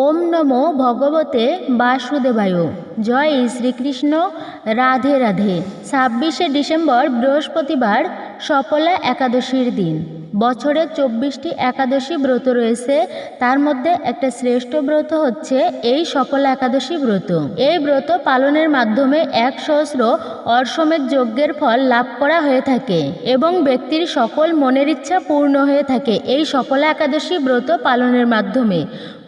ওম নমো ভগবতে বাসুদেবায়। জয় শ্রীকৃষ্ণ। রাধে রাধে। ছাব্বিশে ডিসেম্বর বৃহস্পতিবার, সফলা একাদশীর দিন। বছরে চব্বিশটি একাদশী ব্রত রয়েছে। তার মধ্যে একটা শ্রেষ্ঠ ব্রত হচ্ছে এই সফলা একাদশী ব্রত। এই ব্রত পালনের মাধ্যমে এক সহস্র অর্শমের যজ্ঞের ফল লাভ করা হয়ে থাকে এবং ব্যক্তির সকল মনের ইচ্ছা পূর্ণ হয়ে থাকে। এই সফলা একাদশী ব্রত পালনের মাধ্যমে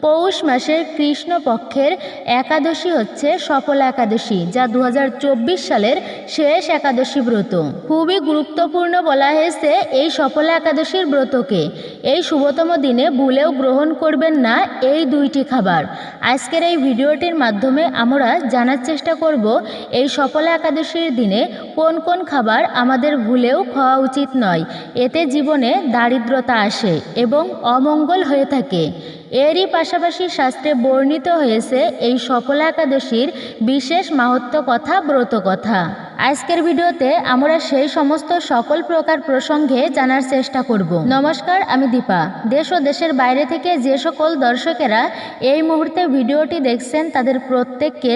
পৌষ মাসের কৃষ্ণ পক্ষের একাদশী হচ্ছে সফলা একাদশী, যা দু হাজার চব্বিশ সালের শেষ একাদশী ব্রত। খুবই গুরুত্বপূর্ণ বলা হয়েছে এই সফলা একাদশীর ব্রতকে। এই শুভতম দিনে ভুলেও গ্রহণ করবেন না এই দুইটি খাবার। আজকের এই ভিডিওটির মাধ্যমে আমরা জানার চেষ্টা করব, এই সফলা একাদশীর দিনে কোন কোন খাবার আমাদের ভুলেও খাওয়া উচিত নয়। এতে জীবনে দারিদ্রতা আসে এবং অমঙ্গল হয়ে থাকে। এরই পাশাপাশি শাস্ত্রে বর্ণিত হয়েছে এই সফলা একাদশীর বিশেষ মাহাত্ম কথা, ব্রত কথা। আজকের ভিডিওতে আমরা সেই সমস্ত সকল প্রকার প্রসঙ্গে জানার চেষ্টা করব। নমস্কার, আমি দীপা। দেশ ও দেশের বাইরে থেকে যে সকল দর্শকেরা এই মুহূর্তে ভিডিওটি দেখছেন, তাদের প্রত্যেককে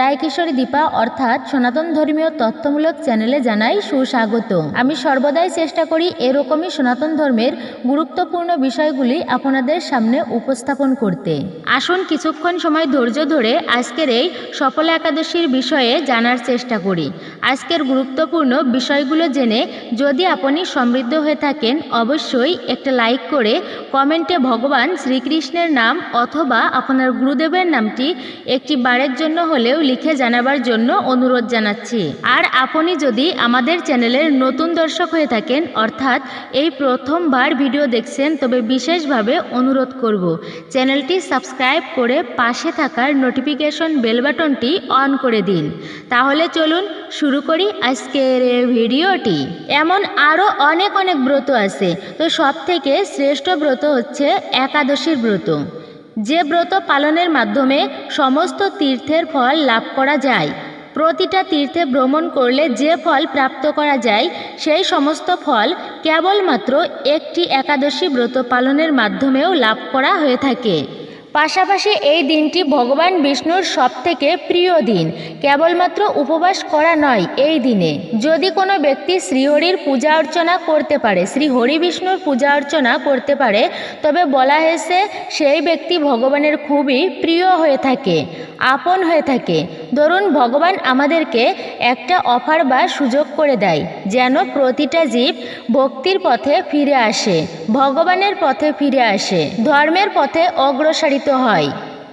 রায়কিশোরী দীপা অর্থাৎ সনাতন ধর্মীয় তথ্যমূলক চ্যানেলে জানাই সুস্বাগত। আমি সর্বদাই চেষ্টা করি এরকমই সনাতন ধর্মের গুরুত্বপূর্ণ বিষয়গুলি আপনাদের সামনে উপস্থাপন করতে। আসুন কিছুক্ষণ সময় ধৈর্য ধরে আজকের এই সফল একাদশীর বিষয়ে জানার চেষ্টা করি। আজকের গুরুত্বপূর্ণ বিষয়গুলো জেনে যদি আপনি সমৃদ্ধ হয়ে থাকেন, অবশ্যই একটা লাইক করে কমেন্টে ভগবান শ্রীকৃষ্ণের নাম অথবা আপনার গুরুদেবের নামটি একটি বারের জন্য হলেও লিখে জানাবার জন্য অনুরোধ জানাচ্ছি। আর আপনি যদি আমাদের চ্যানেলের নতুন দর্শক হয়ে থাকেন, অর্থাৎ এই প্রথমবার ভিডিও দেখছেন, তবে বিশেষভাবে অনুরোধ করব চ্যানেলটি সাবস্ক্রাইব করে পাশে থাকার নোটিফিকেশন বেল বাটনটি অন করে দিন। তাহলে চলুন শুরু করি আজকের ভিডিওটি। এমন আরও অনেক অনেক ব্রত আছে, তো সব থেকে শ্রেষ্ঠ ব্রত হচ্ছে একাদশীর ব্রত। যে ব্রত পালনের মাধ্যমে সমস্ত তীর্থের ফল লাভ করা যায়, প্রতিটা তীর্থে ভ্রমণ করলে যে ফল প্রাপ্ত করা যায়, সেই সমস্ত ফল কেবলমাত্র একটি একাদশী ব্রত পালনের মাধ্যমেও লাভ করা হয়ে থাকে। পাশাপাশি এই দিনটি ভগবান বিষ্ণুর সবথেকে প্রিয় দিন। কেবলমাত্র উপবাস করা নয় এই দিনে। যদি কোনো ব্যক্তি শ্রীহরির পূজা অর্চনা করতে পারে শ্রী হরি বিষ্ণুর পূজা অর্চনা করতে পারে, তবে বলা হয়েছে সেই ব্যক্তি ভগবানের খুবই প্রিয় হয়ে থাকে, আপন হয়ে থাকে। ধরুন ভগবান আমাদেরকে একটা অফার বা সুযোগ করে দেয়, যেন প্রতিটা জীব ভক্তির পথে ফিরে আসে, ভগবানের পথে ফিরে আসে, ধর্মের পথে অগ্রসরিত হয়।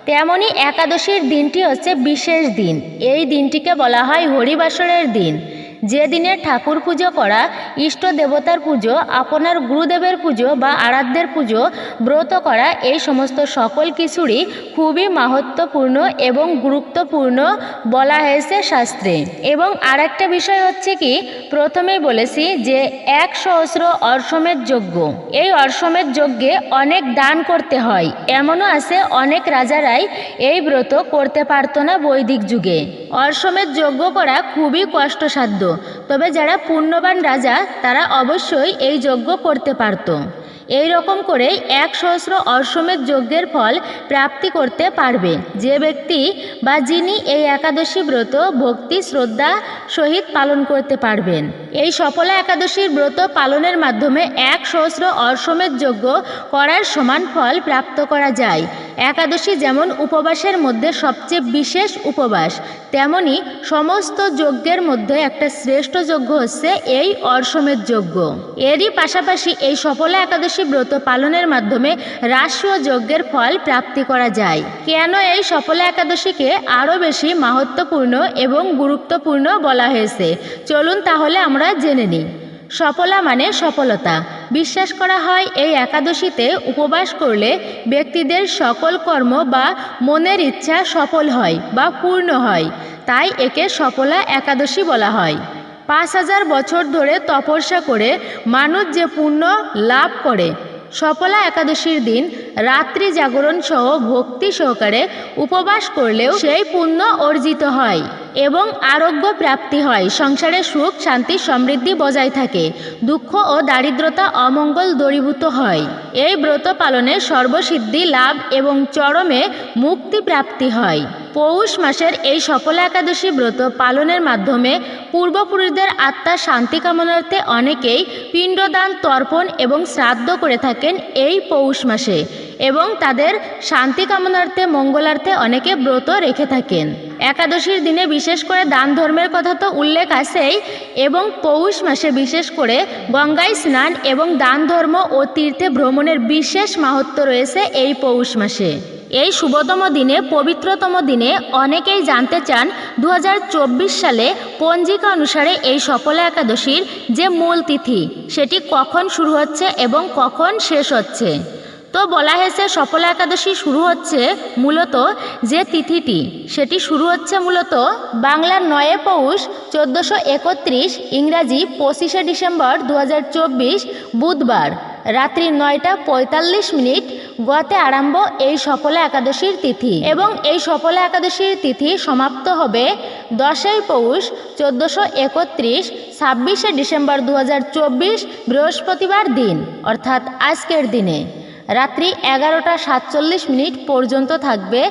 তেমনই একাদশীর দিনটি হচ্ছে বিশেষ দিন। এই দিনটিকে বলা হয় হরিবাসরের দিন। যে দিনে ঠাকুর পুজো করা, ইষ্ট দেবতার পুজো, আপনার গুরুদেবের পুজো বা আরাধ্যের পুজো, ব্রত করা, এই সমস্ত সকল কিছুরই খুবই মাহাত্মপূর্ণ এবং গুরুত্বপূর্ণ বলা হয়েছে শাস্ত্রে। এবং আর একটা বিষয় হচ্ছে কি, প্রথমেই বলেছি যে এক সহস্র অর্শমের যজ্ঞ। এই অর্শমের যজ্ঞে অনেক দান করতে হয়। এমনও আছে অনেক রাজারাই এই ব্রত করতে পারতো না বৈদিক যুগে। অর্শমের যজ্ঞ করা খুবই কষ্টসাধ্য। তবে যারা পুণ্যবান রাজা, তারা অবশ্যই এই যজ্ঞ করতে পারত। এই রকম করে এক সহস্র অশ্বমেধ যজ্ঞের ফল প্রাপ্তি করতে পারবে। যে ব্যক্তি বা যিনি এই একাদশী ব্রত, ভক্তি, শ্রদ্ধা সহিত পালন করতে পারবেন। এই সফলা একাদশীর ব্রত পালনের মাধ্যমে এক সহস্র অশ্বমেধ যজ্ঞ করার সমান ফল প্রাপ্ত করা যায়। একাদশী যেমন উপবাসের মধ্যে সবচেয়ে বিশেষ উপবাস, তেমনি সমস্ত যজ্ঞের মধ্যে একটা শ্রেষ্ঠ যজ্ঞ হচ্ছে এই অর্শমের যজ্ঞ। এরই পাশাপাশি এই সফলা একাদশী ব্রত পালনের মাধ্যমে রাষ্ট্রীয় যজ্ঞের ফল প্রাপ্তি করা যায়। কেন এই সফলা একাদশীকে আরও বেশি মাহাত্মপূর্ণ এবং গুরুত্বপূর্ণ বলা হয়েছে? চলুন তাহলে আমরা জেনে নিই। সফলা মানে সফলতা। বিশ্বাস করা হয়, এই একাদশীতে উপবাস করলে ব্যক্তিদের সকল কর্ম বা মনের ইচ্ছা সফল হয় বা পূর্ণ হয়। তাই একে সফলা একাদশী বলা হয়। পাঁচ হাজার বছর ধরে তপস্যা করে মানুষ যে পূর্ণ লাভ করে। সফলা একাদশীর দিন রাত্রি জাগরণ সহ ভক্তি সহকারে উপবাস করলেও সেই পুণ্য অর্জিত হয় এবং আরোগ্য প্রাপ্তি হয়। সংসারে সুখ, শান্তি, সমৃদ্ধি বজায় থাকে। দুঃখ ও দারিদ্রতা অমঙ্গল দূরীভূত হয়। এই ব্রত পালনে সর্বসিদ্ধি লাভ এবং চরমে মুক্তি প্রাপ্তি হয়। পৌষ মাসের এই সফলা একাদশী ব্রত পালনের মাধ্যমে পূর্বপুরুষদের আত্মার শান্তি কামনার্থে অনেকেই পিণ্ডদান, তর্পণ এবং শ্রাদ্ধ করে থাকেন এই পৌষ মাসে। এবং তাদের শান্তি কামনার্থে মঙ্গলার্থে অনেকে ব্রত রেখে থাকেন। একাদশীর দিনে বিশেষ করে দান ধর্মের কথা তো উল্লেখ আছেই এবং পৌষ মাসে বিশেষ করে গঙ্গায় স্নান এবং দান ধর্ম ও তীর্থে ভ্রমণের বিশেষ মাহাত্ম্য রয়েছে এই পৌষ মাসে। এই শুভতম দিনে, পবিত্রতম দিনে অনেকেই জানতে চান দু হাজার চব্বিশ সালে পঞ্জিকা অনুসারে এই সফলা একাদশীর যে মূল তিথি, সেটি কখন শুরু হচ্ছে এবং কখন শেষ হচ্ছে। তো বলা হয়েছে সফলা একাদশী শুরু হচ্ছে মূলত যে তিথিটি, সেটি শুরু হচ্ছে মূলত বাংলার নয়ে পৌষ চোদ্দোশো একত্রিশ ইংরাজি পঁচিশে ডিসেম্বর দু হাজার চব্বিশ বুধবার। রাত্রি নয়টা পঁয়তাল্লিশ মিনিট গতে আরম্ভ এই সফলা একাদশীর তিথি এবং এই সফলা একাদশীর তিথি সমাপ্ত হবে দশই পৌষ চোদ্দোশো একত্রিশ ছাব্বিশে ডিসেম্বর দু হাজার চব্বিশ বৃহস্পতিবার দিন, অর্থাৎ আজকের দিনে। রাত্রি এগারোটা সাতচল্লিশ মিনিট পর্যন্ত থাকবে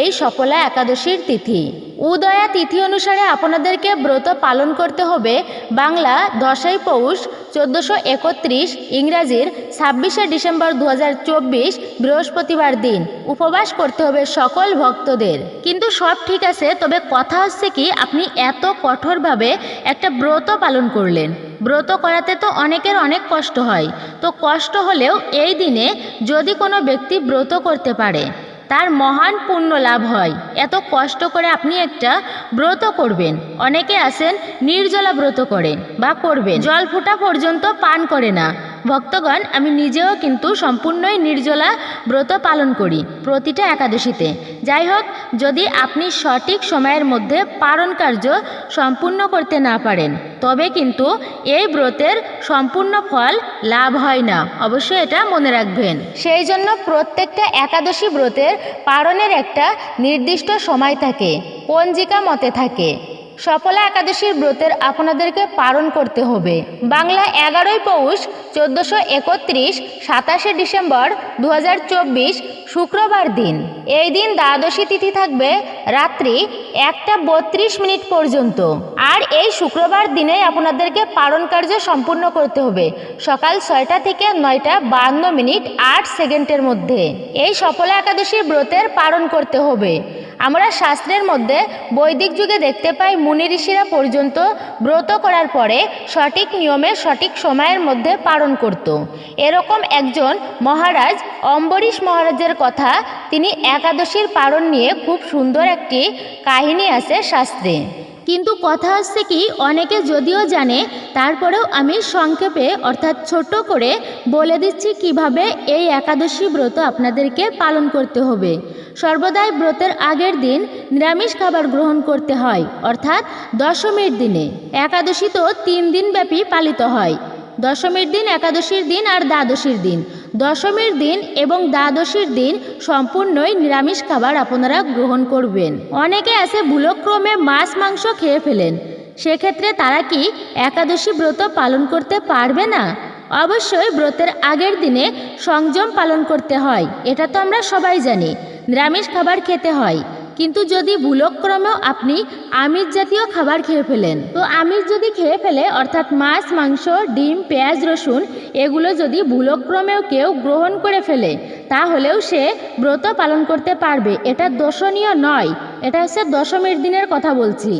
এই সফলা একাদশীর তিথি। উদয়া তিথি অনুসারে আপনাদেরকে ব্রত পালন করতে হবে বাংলা দশই পৌষ চোদ্দোশো একত্রিশ ইংরাজির ছাব্বিশে ডিসেম্বর দু হাজার চব্বিশ বৃহস্পতিবার দিন। উপবাস করতে হবে সকল ভক্তদের। কিন্তু সব ঠিক আছে, তবে কথা হচ্ছে কি, আপনি এত কঠোরভাবে একটা ব্রত পালন করলেন। ব্রত করাতে তো অনেকের অনেক কষ্ট হয়। তো কষ্ট হলেও এই দিনে যদি কোনো ব্যক্তি ব্রত করতে পারে, তার মহান পুণ্য লাভ হয়। এত কষ্ট করে আপনি একটা ব্রত করবেন। অনেকে আসেন নির্জলা ব্রত করেন বা করবেন। জল ফোটা পর্যন্ত পান করে না। ভক্তগণ, আমি নিজেও কিন্তু সম্পূর্ণই নির্জলা ব্রত পালন করি প্রতিটা একাদশীতে। যাই হোক যদি আপনি সঠিক সময়ের মধ্যে পালন কার্য সম্পূর্ণ করতে না পারেন, তবে কিন্তু এই ব্রতের সম্পূর্ণ ফল লাভ হয় না। অবশ্যই এটা মনে রাখবেন। সেই জন্য প্রত্যেকটা একাদশী ব্রতের পালনের একটা নির্দিষ্ট সময় থাকে, পঞ্জিকা মতে থাকে। সফলা একাদশীর ব্রতের আপনাদেরকে পালন করতে হবে। বাংলা এগারোই পৌষ, চোদ্দোশো একত্রিশ, সাতাশে ডিসেম্বর দু হাজার চব্বিশ, শুক্রবার দিন। এই দিন দ্বাদশী তিথি থাকবে রাত্রি একটা বত্রিশ মিনিট পর্যন্ত। আর এই শুক্রবার দিনে আপনাদেরকে পালন কার্য সম্পূর্ণ করতে হবে। সকাল ছয়টা থেকে নয়টা বান্ন মিনিট আট সেকেন্ডের মধ্যে। এই সফলা একাদশীর ব্রতের পালন করতে হবে। আমরা শাস্ত্রের মধ্যে বৈদিক যুগে দেখতে পাই মুনি ঋষিরা পর্যন্ত ব্রত করার পরে সঠিক নিয়মে সঠিক সময়ের মধ্যে পালন করত। এরকম একজন মহারাজ, অম্বরীশ মহারাজের কথা তিনি একাদশীর পালন নিয়ে খুব সুন্দর একটি কাহিনী আছে শাস্ত্রে। কিন্তু কথা হচ্ছে কি, অনেকে যদিও জানে, তারপরেও আমি সংক্ষেপে, অর্থাৎ ছোট করে, বলে দিচ্ছি কীভাবে এই একাদশী ব্রত আপনাদেরকে পালন করতে হবে। সর্বদাই ব্রতের আগের দিন নিরামিষ খাবার গ্রহণ করতে হয়, অর্থাৎ দশমীর দিনে। একাদশী তো তিন দিনব্যাপী পালিত হয়। দশমীর দিন একাদশীর দিন আর দ্বাদশীর দিন। দশমীর দিন এবং দ্বাদশীর দিন সম্পূর্ণই নিরামিষ খাবার আপনারা গ্রহণ করবেন। অনেকে আছে ভুলক্রমে মাছ, মাংস খেয়ে ফেলেন। সেক্ষেত্রে তারা কি একাদশী ব্রত পালন করতে পারবে না? অবশ্যই ব্রতের আগের দিনে সংযম পালন করতে হয়, এটা তো আমরা সবাই জানি। নিরামিষ খাবার খেতে হয়। কিন্তু যদি ভুলক্রমেও আপনি আমিষ জাতীয় খাবার খেয়ে ফেলেন, তো আমিষ যদি খেয়ে ফেলে, অর্থাৎ মাছ, মাংস, ডিম, পেঁয়াজ, রসুন, এগুলো যদি ভুলক্রমেও কেউ গ্রহণ করে ফেলে, তাহলেও সে ব্রত পালন করতে পারবে। এটা দোষণীয় নয়। এটা হচ্ছে দশমীর দিনের কথা বলছি।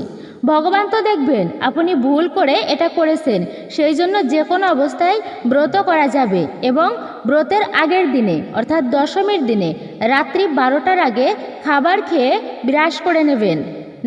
ভগবান তো দেখবেন, আপনি ভুল করে এটা করেছেন, সেই জন্য যে কোনো অবস্থায় ব্রত করা যাবে এবং ব্রতের আগের দিনে, অর্থাৎ দশমীর দিনে, রাত্রি বারোটার আগে খাবার খেয়ে বিরাস করে নেবেন।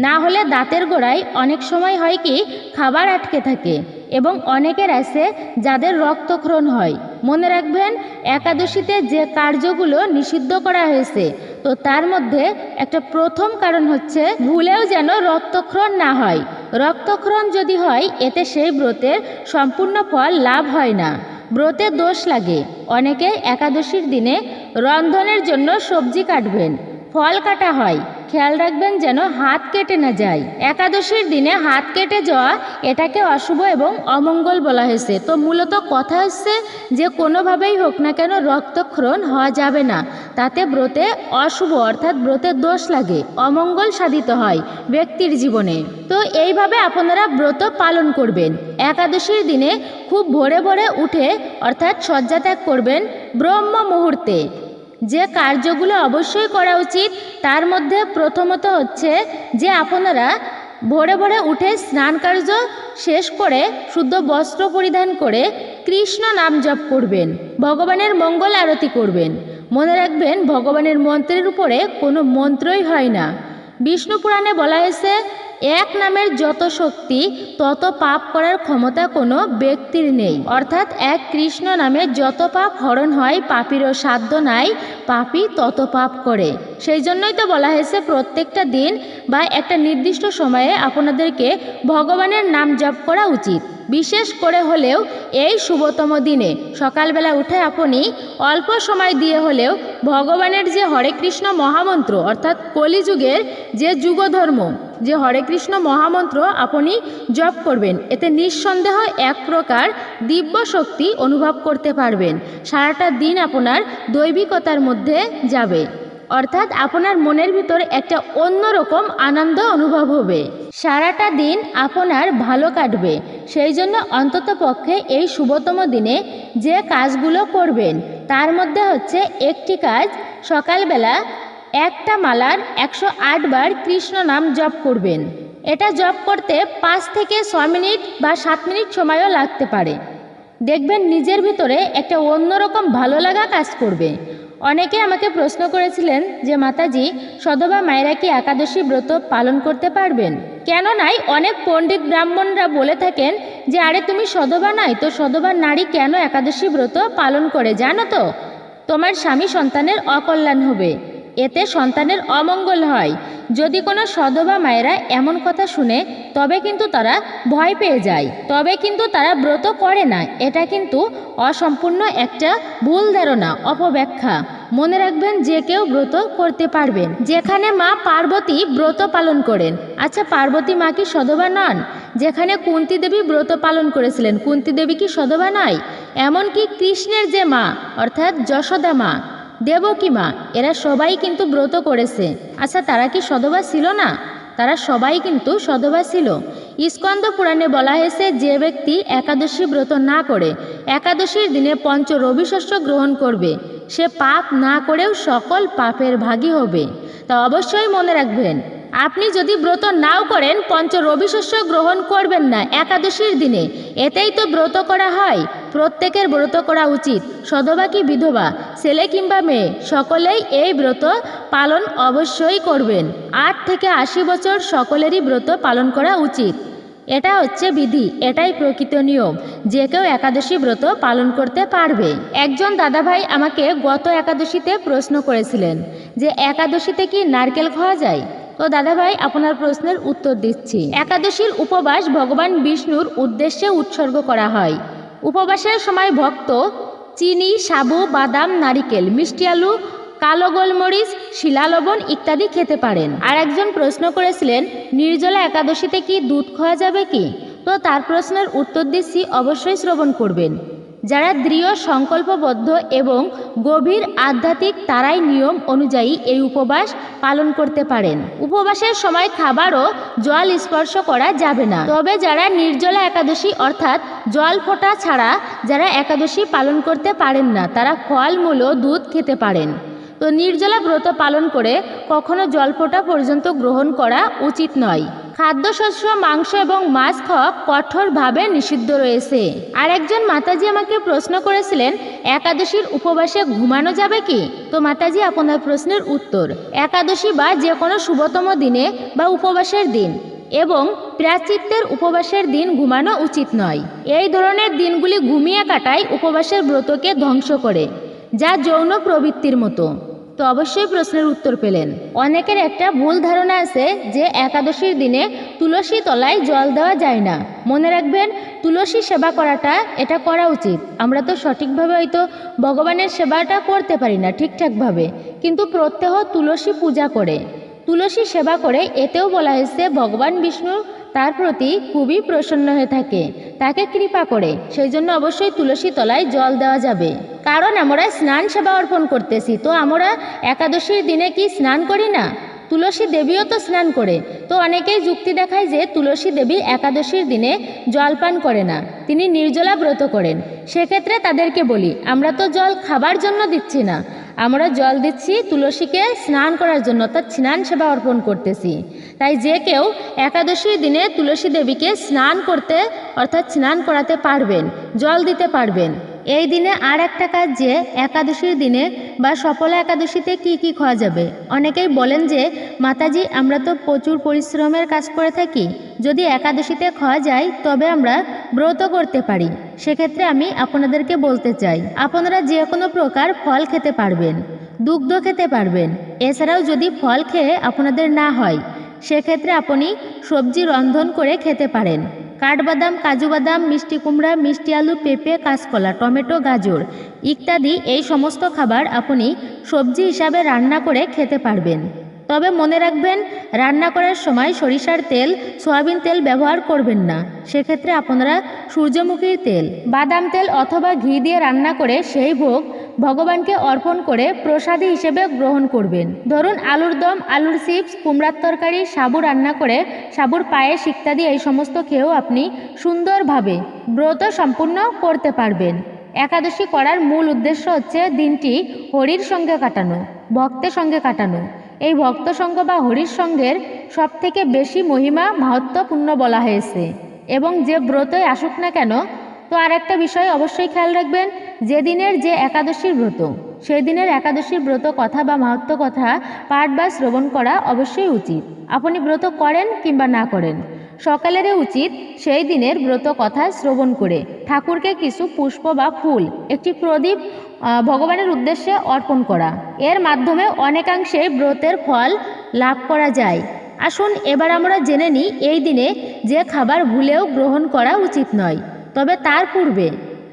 না হলে দাঁতের গোড়ায় অনেক সময় হয় কি, খাবার আটকে থাকে এবং অনেকের আছে যাদের রক্তক্ষরণ হয়। মনে রাখবেন, একাদশীতে যে কার্যগুলো নিষিদ্ধ করা হয়েছে তো তার মধ্যে একটা প্রথম কারণ হচ্ছে ভুলেও যেন রক্তক্ষরণ না হয়। রক্তক্ষরণ যদি হয়, এতে সেই ব্রতের সম্পূর্ণ ফল লাভ হয় না। ব্রতে দোষ লাগে। অনেকে একাদশীর দিনে রন্ধনের জন্য সবজি কাটবেন। ফল কাটা হয়। খেয়াল রাখবেন যেন হাত কেটে না যায়। একাদশীর দিনে হাত কেটে যাওয়া এটাকে অশুভ এবং অমঙ্গল বলা হয়েছে। তো মূলত কথা হচ্ছে যে কোনোভাবেই হোক না কেন রক্তক্ষরণ হওয়া যাবে না। তাতে ব্রতে অশুভ অর্থাৎ ব্রতের দোষ লাগে। অমঙ্গল সাধিত হয় ব্যক্তির জীবনে। তো এইভাবে আপনারা ব্রত পালন করবেন। একাদশীর দিনে খুব ভোরে ভোরে উঠে অর্থাৎ শয্যা ত্যাগ করবেন ব্রহ্ম মুহূর্তে যে কার্যগুলো অবশ্যই করা উচিত, তার মধ্যে প্রথমত হচ্ছে যে আপনারা ভোরে ভোরে উঠে স্নান কার্য শেষ করে শুদ্ধ বস্ত্র পরিধান করে কৃষ্ণ নাম জপ করবেন, ভগবানের মঙ্গল আরতি করবেন। মনে রাখবেন, ভগবানের মন্ত্রের উপরে কোনো মন্ত্রই হয় না। বিষ্ণু পুরাণে বলা হয়েছে এক নামের যত শক্তি, তত পাপ করার ক্ষমতা কোনো ব্যক্তির নেই। অর্থাৎ এক কৃষ্ণ নামে যত পাপ হরণ হয়, পাপিরও সাধ্য নাই, পাপি তত পাপ করে। সেই জন্যই তো বলা হয়েছে, প্রত্যেকটা দিন বা একটা নির্দিষ্ট সময়ে আপনাদেরকে ভগবানের নাম জপ করা উচিত। বিশেষ করে হলেও এই শুভতম দিনে সকালবেলা উঠে আপনি অল্প সময় দিয়ে হলেও ভগবানের যে হরে কৃষ্ণ মহামন্ত্র, অর্থাৎ কলিযুগের যে যুগধর্ম যে হরে কৃষ্ণ মহামন্ত্র আপনি জপ করবেন। এতে নিঃসন্দেহ এক প্রকার দিব্য শক্তি অনুভব করতে পারবেন। সারাটা দিন আপনার দৈবিকতার মধ্যে যাবে। অর্থাৎ আপনার মনের ভিতর একটা অন্যরকম আনন্দ অনুভব হবে। সারাটা দিন আপনার ভালো কাটবে। সেই জন্য অন্তত পক্ষে এই শুভতম দিনে যে কাজগুলো করবেন, তার মধ্যে হচ্ছে একটি কাজ সকালবেলা একটা মালার একশো আট বার কৃষ্ণ নাম জপ করবেন। এটা জপ করতে পাঁচ থেকে ছ মিনিট বা সাত মিনিট সময়ও লাগতে পারে। দেখবেন নিজের ভিতরে একটা অন্যরকম ভালো লাগা কাজ করবে। অনেকে আমাকে প্রশ্ন করেছিলেন যে, মাতাজি, সধবা মায়েরা কি একাদশী ব্রত পালন করতে পারবেন? কেন নাই? অনেক পণ্ডিত ব্রাহ্মণরা বলে থাকেন যে, আরে, তুমি সধবা নাই তো সধবা নারী কেন একাদশী ব্রত পালন করে? জানো তো, তোমার স্বামী সন্তানের অকল্যাণ হবে। এতে সন্তানের অমঙ্গল হয়। যদি কোনো সধবা মায়েরা এমন কথা শুনে, তবে কিন্তু তারা ভয় পেয়ে যায়। তবে কিন্তু তারা ব্রত করে না। এটা কিন্তু অসম্পূর্ণ একটা ভুল ধারণা, অপব্যাখ্যা। মনে রাখবেন, যে কেউ ব্রত করতে পারবেন। যেখানে মা পার্বতী ব্রত পালন করেন। আচ্ছা পার্বতী মা কি সধবা নন? যেখানে কুন্তি দেবী ব্রত পালন করেছিলেন। কুন্তি দেবী কি সধবা নয় এমনকি কৃষ্ণের যে মা, অর্থাৎ যশোদা মা দেবকী মা? এরা সবাই কিন্তু ব্রত করেছে। আচ্ছা তারা কি সদবাস ছিল না? তারা সবাই কিন্তু সদবা ছিল। স্কন্দ পুরাণে বলা হয়েছে, যে ব্যক্তি একাদশী ব্রত না করে, একাদশীর দিনে পঞ্চ রবিশস্য গ্রহণ করবে। সে পাপ না করেও সকল পাপের ভাগী হবে। তা অবশ্যই মনে রাখবেন। আপনি যদি ব্রত নাও করেন, পঞ্চ রবিশস্য গ্রহণ করবেন না একাদশীর দিনে। এতেই তো ব্রত করা হয়। প্রত্যেকের ব্রত করা উচিত। সধবা কি বিধবা, ছেলে কিংবা মেয়ে, সকলেই এই ব্রত পালন অবশ্যই করবেন। আট থেকে আশি বছর সকলেরই ব্রত পালন করা উচিত। এটা হচ্ছে বিধি, এটাই প্রকৃত নিয়ম। যে কেউ একাদশী ব্রত পালন করতে পারবে। একজন দাদাভাই আমাকে গত একাদশীতে প্রশ্ন করেছিলেন যে, একাদশীতে কি নারকেল খাওয়া যায়? তো দাদাভাই আপনার প্রশ্নের উত্তর দিচ্ছি। একাদশীর উপবাস ভগবান বিষ্ণুর উদ্দেশ্যে উৎসর্গ করা হয়। উপবাসের সময় ভক্ত চিনি, সাবু, বাদাম, নারিকেল, মিষ্টি আলু, কালো গোলমরিচ, শিলালবণ ইত্যাদি খেতে পারেন। আর একজন প্রশ্ন করেছিলেন, নির্জলা একাদশীতে কি দুধ খাওয়া যাবে কি? তো তার প্রশ্নের উত্তর দিচ্ছি, অবশ্যই শ্রবণ করবেন। যারা দৃঢ়, সংকল্পবদ্ধ এবং গভীর আধ্যাত্মিক তারাই নিয়ম অনুযায়ী এই উপবাস পালন করতে পারেন। উপবাসের সময় খাবারও জল স্পর্শ করা যাবে না। তবে যারা নির্জলা একাদশী অর্থাৎ জল ফোঁটা ছাড়া যারা একাদশী পালন করতে পারেন না, তারা ফলমূল ও দুধ খেতে পারেন। তো নির্জলা ব্রত পালন করে কখনো জলফোঁটা পর্যন্ত গ্রহণ করা উচিত নয়। খাদ্যশস্য, মাংস এবং মাছ খাওয়া কঠোরভাবে নিষিদ্ধ রয়েছে। আর একজন মাতাজি আমাকে প্রশ্ন করেছিলেন, একাদশীর উপবাসে ঘুমানো যাবে কি? তো মাতাজি, আপনার প্রশ্নের উত্তর, একাদশী বা যে কোনো শুভতম দিনে বা উপবাসের দিন এবং প্রাচিত্যের উপবাসের দিন ঘুমানো উচিত নয়। এই ধরনের দিনগুলি ঘুমিয়ে কাটায় উপবাসের ব্রতকে ধ্বংস করে, যা যৌন প্রবৃত্তির মতো। তো অবশ্যই প্রশ্নের উত্তর পেলেন। অনেকের একটা ভুল ধারণা আছে যে একাদশীর দিনে তুলসী তলায় জল দেওয়া যায় না। মনে রাখবেন, তুলসী সেবা করাটা, এটা করা উচিত। আমরা তো সঠিকভাবে হয়তো ভগবানের সেবাটা করতে পারি না ঠিকঠাকভাবে। কিন্তু প্রত্যহ তুলসী পূজা করে। তুলসী সেবা করে, এতেও বলা হয়েছে ভগবান বিষ্ণু তার প্রতি খুবই প্রসন্ন হয়ে থাকে। তাকে কৃপা করে। সেই জন্য অবশ্যই তুলসী তলায় জল দেওয়া যাবে। কারণ আমরা স্নান সেবা অর্পণ করতেছি। তো আমরা একাদশীর দিনে কি স্নান করি না? তুলসী দেবীও তো স্নান করে। তো অনেকেই যুক্তি দেখায় যে তুলসী দেবী একাদশীর দিনে জল পান করে না। তিনি নির্জলা ব্রত করেন। সেক্ষেত্রে তাদেরকে বলি, আমরা তো জল খাবার জন্য দিচ্ছি না। আমরা জল দিচ্ছি তুলসীকে স্নান করার জন্য, অর্থাৎ স্নান সেবা অর্পণ করতেছি। তাই যে কেউ একাদশীর দিনে তুলসী দেবীকে স্নান করতে, অর্থাৎ স্নান করাতে পারবেন, জল দিতে পারবেন। এই দিনে আর একটা কাজ যে একাদশীর দিনে বা সফলা একাদশীতে কি কি খাওয়া যাবে? অনেকেই বলেন যে, মাতাজি, আমরা তো প্রচুর পরিশ্রমের কাজ করে থাকি। যদি একাদশীতে খাওয়া যায়, তবে আমরা ব্রত করতে পারি। সেক্ষেত্রে আমি আপনাদেরকে বলতে চাই, আপনারা যে কোনো প্রকার ফল খেতে পারবেন, দুগ্ধ খেতে পারবেন। এছাড়াও যদি ফল খেয়ে আপনাদের না হয়, সেক্ষেত্রে আপনি সবজি রন্ধন করে খেতে পারেন। কাঠবাদাম কাজু বাদাম মিষ্টি কুমড়া, মিষ্টি আলু, পেঁপে, কাঁচকলা, টমেটো, গাজর ইত্যাদি এই সমস্ত খাবার আপনি সবজি হিসাবে রান্না করে খেতে পারবেন। তবে মনে রাখবেন, রান্না করার সময় সরিষার তেল, সয়াবিন তেল ব্যবহার করবেন না। সেক্ষেত্রে আপনারা সূর্যমুখীর তেল, বাদাম তেল অথবা ঘি দিয়ে রান্না করে সেই ভোগ ভগবানকে অর্পণ করে প্রসাদী হিসেবে গ্রহণ করবেন। ধরুন, আলুর দম, আলুর চিপস, কুমড়ার তরকারি, সাবু রান্না করে সাবুর পায়েস ইত্যাদি, এই সমস্ত খেয়েও আপনি সুন্দরভাবে ব্রত সম্পূর্ণ করতে পারবেন। একাদশী করার মূল উদ্দেশ্য হচ্ছে দিনটি হরির সঙ্গে কাটানো, ভক্তের সঙ্গে কাটানো। এই ভক্ত সঙ্গ বা হরির সঙ্গের সব থেকে বেশি মহিমা মাহাত্মপূর্ণ বলা হয়েছে। এবং যে ব্রতই আসুক না কেন, তো আর একটা বিষয় অবশ্যই খেয়াল রাখবেন যে দিনের যে একাদশীর ব্রত সেই দিনের একাদশীর ব্রত কথা বা মাহাত্ম কথা পাঠ বা শ্রবণ করা অবশ্যই উচিত। আপনি ব্রত করেন কিংবা না করেন সকালেরই উচিত সেই দিনের ব্রত কথা শ্রবণ করে। ঠাকুরকে কিছু পুষ্প বা ফুল, একটি প্রদীপ ভগবানের উদ্দেশ্যে অর্পণ করা। এর মাধ্যমে অনেকাংশে ব্রতের ফল লাভ করা যায়। আসুন এবার আমরা জেনে নিই, এই দিনে যে খাবার ভুলেও গ্রহণ করা উচিত নয়। তবে তার পূর্বে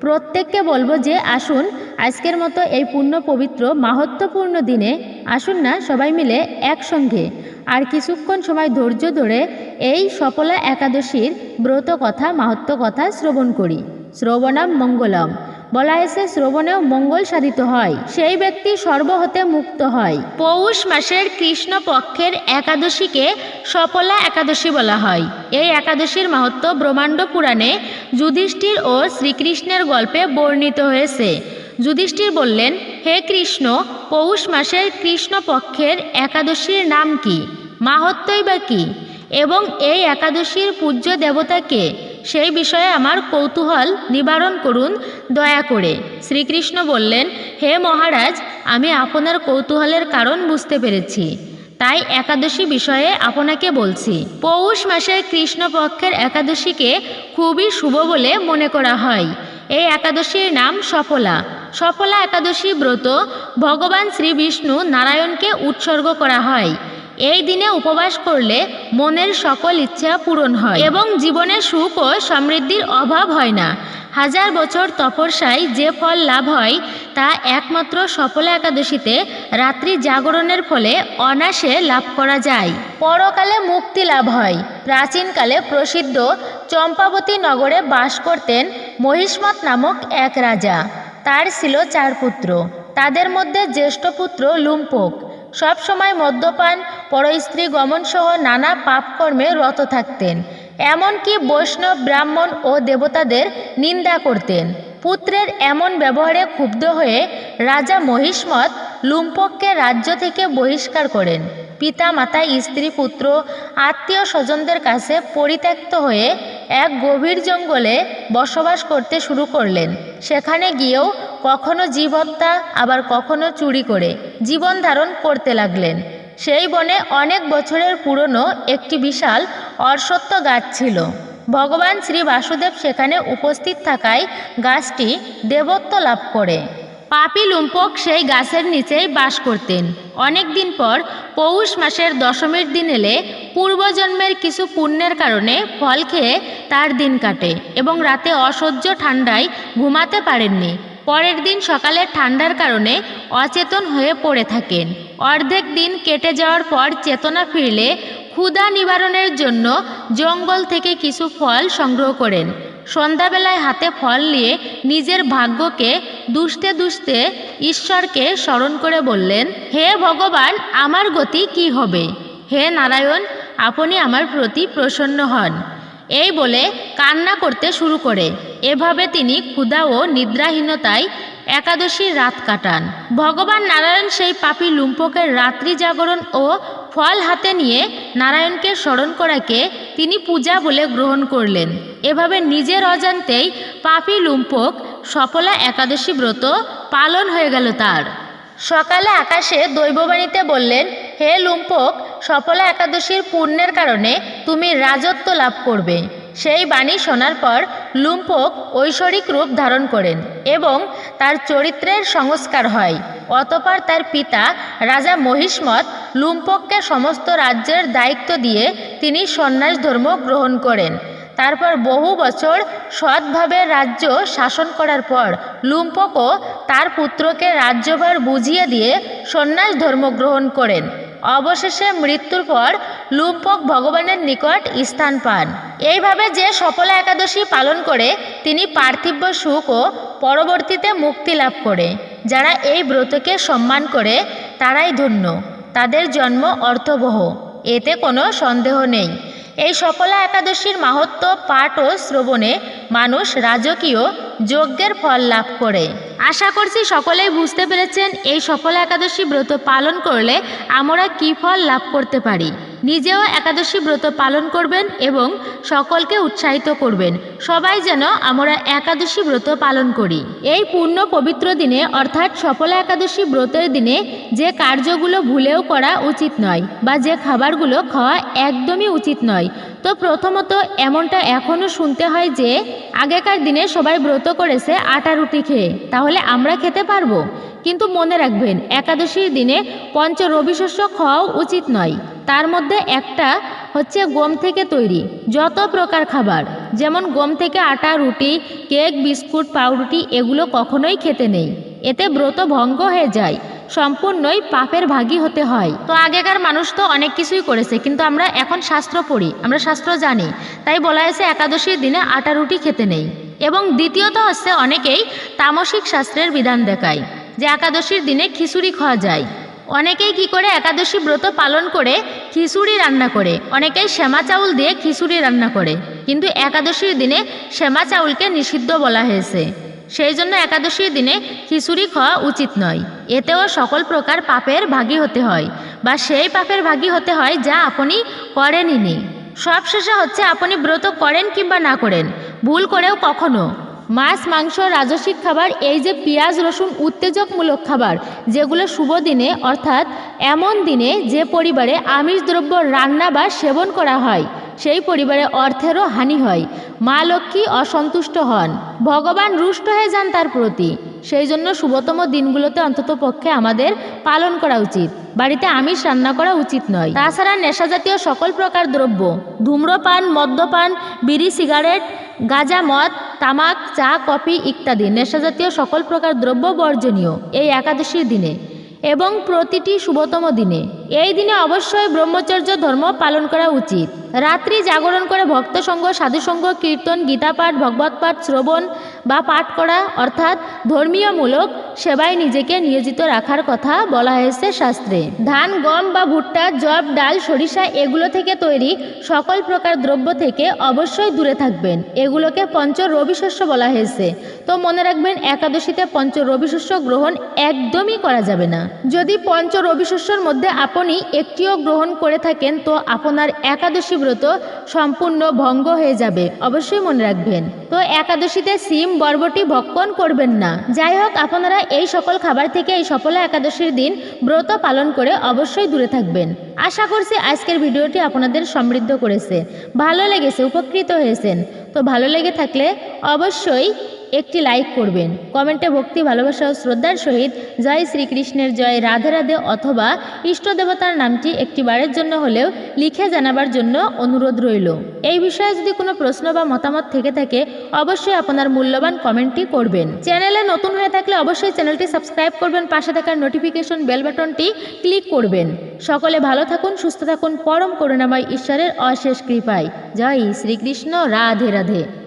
প্রত্যেককে বলব যে আসুন, আজকের মতো এই পূর্ণ পবিত্র মাহাত্মপূর্ণ দিনে আসুন না, সবাই মিলে একসঙ্গে। আর কিছুক্ষণ সময় ধৈর্য ধরে এই সফলা একাদশীর ব্রত কথা মাহাত্ম কথা শ্রবণ করি। শ্রবণাম মঙ্গলম। বলা হয়েছে শ্রবণেও মঙ্গল সাধিত হয়। সেই ব্যক্তি সর্বহতে মুক্ত হয়। পৌষ মাসের কৃষ্ণ পক্ষের একাদশীকে সফলা একাদশী বলা হয়। এই একাদশীর মাহাত্ম ব্রহ্মাণ্ড পুরাণে যুধিষ্ঠির ও শ্রীকৃষ্ণের গল্পে বর্ণিত হয়েছে। যুধিষ্ঠির বললেন, হে কৃষ্ণ, পৌষ মাসের কৃষ্ণ পক্ষের একাদশীর নাম কি? মাহাত্মই বা কী? এবং এই একাদশীর পূজ্য দেবতাকে সেই বিষয়ে আমার কৌতূহল নিবারণ করুন, দয়া করে। শ্রীকৃষ্ণ বললেন, হে মহারাজ, আমি আপনার কৌতূহলের কারণ বুঝতে পেরেছি। তাই একাদশী বিষয়ে আপনাকে বলছি, পৌষ মাসের কৃষ্ণপক্ষের একাদশীকে খুবই শুভ বলে মনে করা হয়। এই একাদশীর নাম সফলা। সফলা একাদশী ব্রত ভগবান শ্রী বিষ্ণু নারায়ণকে উৎসর্গ করা হয়। এই দিনে উপবাস করলে মনের সকল ইচ্ছা পূরণ হয় এবং জীবনে সুখ ও সমৃদ্ধির অভাব হয় না। হাজার বছর তপস্যায় যে ফল লাভ হয়, তা একমাত্র সফলা একাদশীতে রাত্রি জাগরণের ফলে অনাসে লাভ করা যায়। পরকালে মুক্তি লাভ হয়। প্রাচীনকালে প্রসিদ্ধ চম্পাবতী নগরে বাস করতেন মহিষ্মত নামক এক রাজা। তার ছিল চার পুত্র। তাদের মধ্যে জ্যেষ্ঠ পুত্র লুম্পক। সবসময় মদ্যপান পরস্ত্রী গমনসহ নানা পাপকর্মে রত থাকতেন। এমনকি বৈষ্ণব, ব্রাহ্মণ ও দেবতাদের নিন্দা করতেন। পুত্রের এমন ব্যবহারে ক্ষুব্ধ হয়ে রাজা মহিষ্মত লুম্পককে রাজ্য থেকে বহিষ্কার করেন। পিতা মাতা স্ত্রী, পুত্র, আত্মীয় স্বজনদের কাছে পরিত্যক্ত হয়ে এক গভীর জঙ্গলে বসবাস করতে শুরু করলেন। সেখানে গিয়েও কখনো জীব হত্যা আবার কখনো চুরি করে জীবন ধারণ করতে লাগলেন। সেই বনে অনেক বছরের পুরনো একটি বিশাল অশ্বত্থ গাছ ছিল। ভগবান শ্রী বাসুদেব সেখানে উপস্থিত থাকায় গাছটি দেবত্ব লাভ করে। পাপি লুম্পক সেই গাছের নিচেই বাস করতেন। অনেক দিন পর পৌষ মাসের দশমীর দিন এলে পূর্বজন্মের কিছু পুণ্যের কারণে ফল খেয়ে তার দিন কাটে এবং রাতে অসহ্য ঠান্ডায় ঘুমাতে পারেননি। পরের দিন সকালে ঠান্ডার কারণে অচেতন হয়ে পড়ে থাকেন। অর্ধেক দিন কেটে যাওয়ার পর চেতনা ফিরলে ক্ষুধা নিবারণের জন্য জঙ্গল থেকে কিছু ফল সংগ্রহ করেন। সন্ধ্যাবেলায় হাতে ফল নিয়ে নিজের ভাগ্যকে দুষতে দুষতে ঈশ্বরকে স্মরণ করে বললেন, হে ভগবান, আমার গতি কি হবে? হে নারায়ণ, আপনি আমার প্রতি প্রসন্ন হন। এই বলে কান্না করতে শুরু করে। এভাবে তিনি ক্ষুধা ও নিদ্রাহীনতায় একাদশীর রাত কাটান। ভগবান নারায়ণ সেই পাপী লুম্পকের রাত্রি জাগরণ ও ফল হাতে নিয়ে নারায়ণকে স্মরণ করাকে তিনি পূজা বলে গ্রহণ করলেন। এভাবে নিজের অজান্তেই পাপি লুম্পক সফলা একাদশী ব্রত পালন হয়ে গেল তার। সকালে আকাশে দৈববাণীতে বললেন, হে লুম্পক, সফলা একাদশীর পুণ্যের কারণে তুমি রাজত্ব লাভ করবে। সেই বাণী শোনার পর লুম্পক ঐশ্বরিক রূপ ধারণ করেন এবং তার চরিত্রের সংস্কার হয়। অতপর তার পিতা রাজা মহিষ্মত লুম্পককে সমস্ত রাজ্যের দায়িত্ব দিয়ে তিনি সন্ন্যাস ধর্ম গ্রহণ করেন। তারপর বহু বছর সৎভাবে রাজ্য শাসন করার পর লুম্পকও তার পুত্রকে রাজ্যভার বুঝিয়ে দিয়ে সন্ন্যাস ধর্ম গ্রহণ করেন। অবশেষে মৃত্যুর পর লুম্পক ভগবানের নিকট স্থান পান। এইভাবে যে সফলা একাদশী পালন করে, তিনি পার্থিব সুখ ও পরবর্তীতে মুক্তি লাভ করে। যারা এই ব্রতকে সম্মান করে, তারাই ধন্য। তাদের জন্ম অর্থবহ। এতে কোনো সন্দেহ নেই। এই সফলা একাদশীর মাহাত্ম পাঠ ও শ্রবণে মানুষ রাজকীয় যজ্ঞের ফল লাভ করে। আশা করছি সকলেই বুঝতে পেরেছেন এই সফলা একাদশী ব্রত পালন করলে আমরা কী ফল লাভ করতে পারি। নিজেও একাদশী ব্রত পালন করবেন এবং সকলকে উৎসাহিত করবেন। সবাই যেন আমরা একাদশী ব্রত পালন করি। এই পূর্ণ পবিত্র দিনে, অর্থাৎ সফলা একাদশী ব্রতের দিনে, যে কার্যগুলো ভুলেও করা উচিত নয় বা যে খাবারগুলো খাওয়া একদমই উচিত নয়। তো প্রথমত এমনটা এখনও শুনতে হয় যে, আগেকার দিনে সবাই ব্রত করেছে আটা রুটি খেয়ে। তাহলে আমরা খেতে পারব? কিন্তু মনে রাখবেন একাদশীর দিনে পঞ্চ রবিশস্য খাওয়াও উচিত নয়। তার মধ্যে একটা হচ্ছে গম থেকে তৈরি, যত প্রকার খাবার, যেমন গম থেকে আটা, রুটি, কেক, বিস্কুট, পাউরুটি, এগুলো কখনোই খেতে নেই। এতে ব্রত ভঙ্গ হয়ে যায়, সম্পূর্ণই পাপের ভাগী হতে হয়। তো আগেকার মানুষ তো অনেক কিছুই করেছে, কিন্তু আমরা এখন শাস্ত্র পড়ি, আমরা শাস্ত্র জানি, তাই বলা হয়েছে একাদশীর দিনে আটা, রুটি খেতে নেই। এবং দ্বিতীয়ত হচ্ছে অনেকেই তামসিক শাস্ত্রের বিধান দেখায়। যে একাদশীর দিনে খিচুড়ি খাওয়া যায়। অনেকেই কি করে একাদশী ব্রত পালন করে, খিচুড়ি রান্না করে। অনেকেই শ্যামা চাউল দিয়ে খিচুড়ি রান্না করে। কিন্তু একাদশীর দিনে শ্যামা চাউলকে নিষিদ্ধ বলা হয়েছে। সেই জন্য একাদশীর দিনে খিচুড়ি খাওয়া উচিত নয়। এতেও সকল প্রকার পাপের ভাগী হতে হয় বা সেই পাপের ভাগী হতে হয় যা আপনি করেনইনি সবশেষে হচ্ছে আপনি ব্রত করেন কিংবা না করেন। ভুল করেও কখনো। মাছ, মাংস রাজসিক খাবার, এই যে পেঁয়াজ, রসুন উত্তেজকমূলক খাবার, যেগুলো শুভ দিনে, অর্থাৎ এমন দিনে যে পরিবারে আমিষ দ্রব্য রান্না বা সেবন করা হয়, সেই পরিবারে অর্থেরও হানি হয়। মা লক্ষ্মী অসন্তুষ্ট হন। ভগবান রুষ্ট হয়ে যান তার প্রতি। সেই জন্য শুভতম দিনগুলোতে অন্তত পক্ষে আমাদের পালন করা উচিত। বাড়িতে আমিষ রান্না করা উচিত নয়। তাছাড়া নেশাজাতীয় সকল প্রকার দ্রব্য, ধূম্রপান, মদ্যপান, বিড়ি, সিগারেট, গাঁজা, মদ তামাক, চা, কফি ইত্যাদি নেশাজাতীয় সকল প্রকার দ্রব্য বর্জনীয় এই একাদশীর দিনে এবং প্রতিটি শুভতম দিনে। এই দিনে অবশ্যই ব্রহ্মচর্য ধর্ম পালন করা উচিত। রাত্রি জাগরণ করে ভক্তসঙ্গ, সাধুসঙ্গ, কীর্তন, গীতাপাঠ ভগবত পাঠ শ্রবণ বা পাঠ করা, অর্থাৎ ধর্মীয়মূলক সেবায় নিজেকে নিয়োজিত রাখার কথা বলা হয়েছে শাস্ত্রে। ধান, গম বা ভুট্টা জব ডাল, সরিষা এগুলো থেকে তৈরি সকল প্রকার দ্রব্য থেকে অবশ্যই দূরে থাকবেন। এগুলোকে পঞ্চ রবিশস্য বলা হয়েছে। তো মনে রাখবেন, একাদশীতে পঞ্চ রবিশস্য গ্রহণ একদমই করা যাবে না। যদি পঞ্চ রবিশস্যর মধ্যে আপনি একটিও গ্রহণ করে থাকেন তো আপনার একাদশী ব্রত সম্পূর্ণ ভঙ্গ হয়ে যাবে। অবশ্যই মনে রাখবেন। তো একাদশীতে সিম, বর্বটি ভক্ষণ করবেন না। যাই হোক, আপনারা এই সকল খাবার থেকে এই সফলা একাদশীর দিন ব্রত পালন করে অবশ্যই দূরে থাকবেন। আশা করছি আজকের ভিডিওটি আপনাদের সমৃদ্ধ করেছে। ভালো লেগেছে, উপকৃত হয়েছেন। তো ভালো লেগে থাকলে অবশ্যই একটি লাইক করবেন। কমেন্টে ভক্তি, ভালোবাসা ও শ্রদ্ধার সহিত জয় শ্রীকৃষ্ণের জয়, রাধে রাধে অথবা ইষ্ট দেবতার নামটি একটি বারের জন্য হলেও লিখে জানাবার জন্য অনুরোধ রইল। এই বিষয়ে যদি কোনো প্রশ্ন বা মতামত থেকে থাকে, অবশ্যই আপনার মূল্যবান কমেন্টটি করবেন। চ্যানেলে নতুন হয়ে থাকলে অবশ্যই চ্যানেলটি সাবস্ক্রাইব করবেন, পাশে থাকার নোটিফিকেশন বেল বাটনটি ক্লিক করবেন। সকলে ভালো থাকুন, সুস্থ থাকুন, পরম করুণাময় ঈশ্বরের অশেষ কৃপায়। জয় শ্রীকৃষ্ণ, রাধে রাধে।